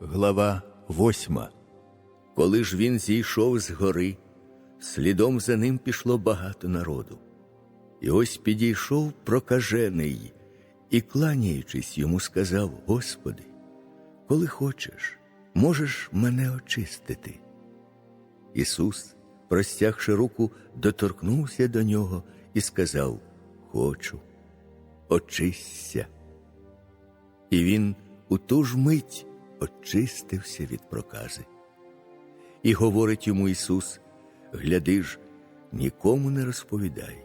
Глава восьма. Коли ж він зійшов з гори, слідом за ним пішло багато народу. І ось підійшов прокажений і, кланяючись йому, сказав: Господи, коли хочеш, можеш мене очистити. Ісус, простягши руку, доторкнувся до нього і сказав: Хочу, очисться. І він у ту ж мить очистився від прокази. І говорить йому Ісус: Гляди ж, нікому не розповідай,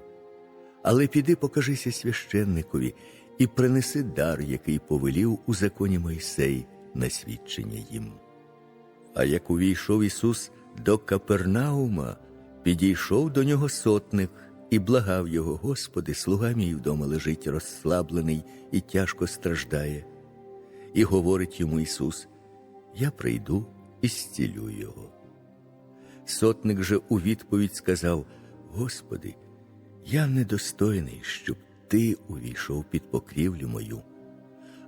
але піди покажися священникові і принеси дар, який повелів у законі Мойсей на свідчення їм. А як увійшов Ісус до Капернаума, підійшов до нього сотник і благав його, Господи, слуга мій вдома лежить розслаблений і тяжко страждає. І говорить йому Ісус: Я прийду і зцілю його. Сотник же у відповідь сказав: Господи, я недостойний, щоб Ти увійшов під покрівлю мою.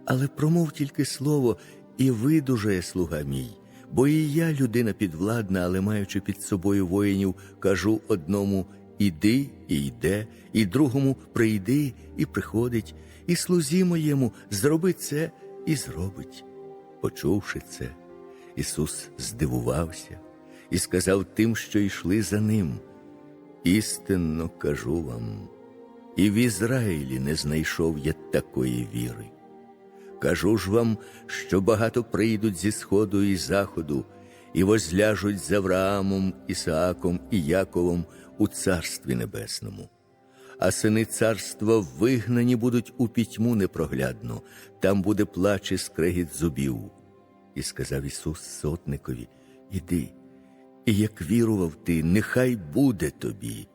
Але промов тільки слово, і видужає слуга мій, бо і я людина підвладна, але маючи під собою воїнів, кажу одному іди і йде, і другому прийди і приходить, і слузі моєму зроби це і зробить. Почувши це, Ісус здивувався і сказав тим, що йшли за ним. Істинно кажу вам, і в Ізраїлі не знайшов я такої віри. Кажу ж вам, що багато прийдуть зі сходу і заходу, і возляжуть з Авраамом, Ісааком і Яковом у Царстві Небесному. А сини царства вигнані будуть у пітьму непроглядну, там буде плач і скрегіт зубів. І сказав Ісус сотникові: Іди, і як вірував ти, нехай буде тобі.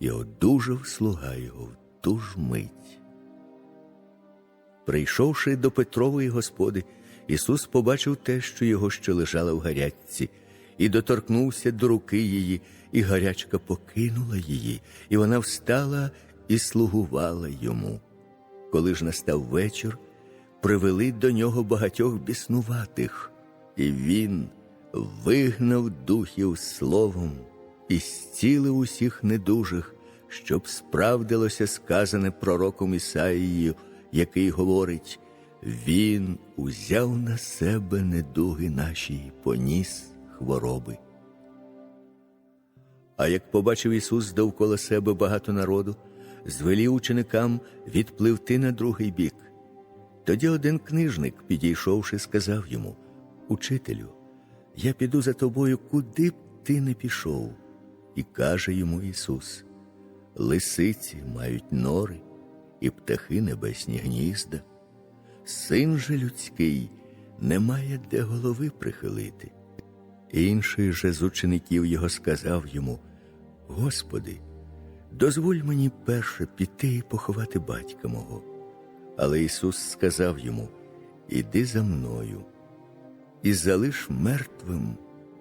І одужав слуга його в ту ж мить. Прийшовши до Петрової господи, Ісус побачив те, що його ще лежала в гарячці, і доторкнувся до руки її, і гарячка покинула її, і вона встала і слугувала йому. Коли ж настав вечір, привели до нього багатьох біснуватих, і він вигнав духів словом і зцілив усіх недужих, щоб справдилося сказане пророком Ісаїєю, який говорить: Він узяв на себе недуги наші, й поніс хвороби. А як побачив Ісус довкола себе багато народу, звелів ученикам відпливти на другий бік. Тоді один книжник, підійшовши, сказав йому: Учителю, я піду за тобою, куди б ти не пішов. І каже йому Ісус: Лисиці мають нори, і птахи небесні гнізда. Син же людський не має де голови прихилити. Інший же з учеників його сказав йому: Господи, дозволь мені перше піти і поховати батька мого. Але Ісус сказав йому: Іди за мною і залиш мертвим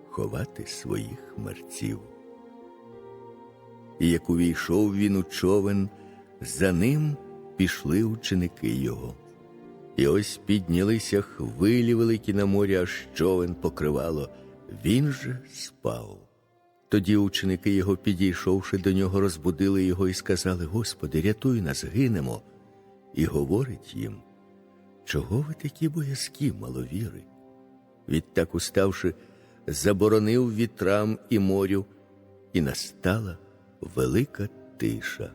ховати своїх мерців. І як увійшов він у човен, за ним пішли ученики його. І ось піднялися хвилі великі на морі, аж човен покривало, він же спав. Тоді ученики його, підійшовши до нього, розбудили його і сказали: Господи, рятуй нас, гинемо. І говорить їм, чого ви такі боязкі, маловіри? Відтак, уставши, заборонив вітрам і морю, і настала велика тиша.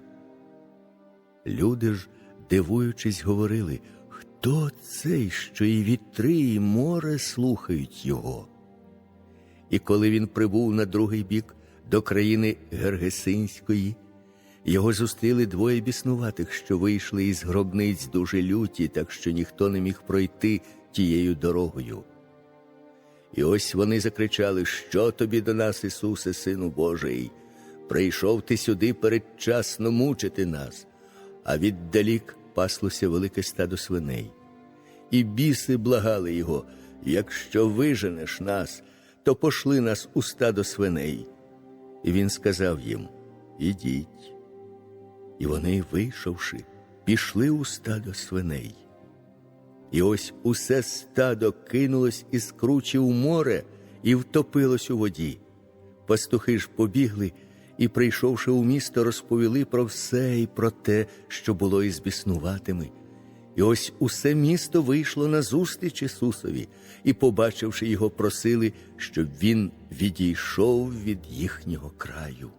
Люди ж, дивуючись, говорили, хто цей, що і вітри, і море слухають його? І коли він прибув на другий бік до країни Гергесинської, його зустріли двоє біснуватих, що вийшли із гробниць дуже люті, так що ніхто не міг пройти тією дорогою. І ось вони закричали: Що тобі до нас, Ісусе, Сину Божий? Прийшов ти сюди передчасно мучити нас, а віддалік паслося велике стадо свиней. І біси благали його, якщо виженеш нас, то пошли нас у стадо свиней. І він сказав їм: Ідіть. І вони, вийшовши, пішли у стадо свиней. І ось усе стадо кинулось із кручі в море і втопилось у воді. Пастухи ж побігли і, прийшовши у місто, розповіли про все і про те, що було із біснуватими. І ось усе місто вийшло на зустріч Ісусові, і, побачивши його, просили, щоб він відійшов від їхнього краю.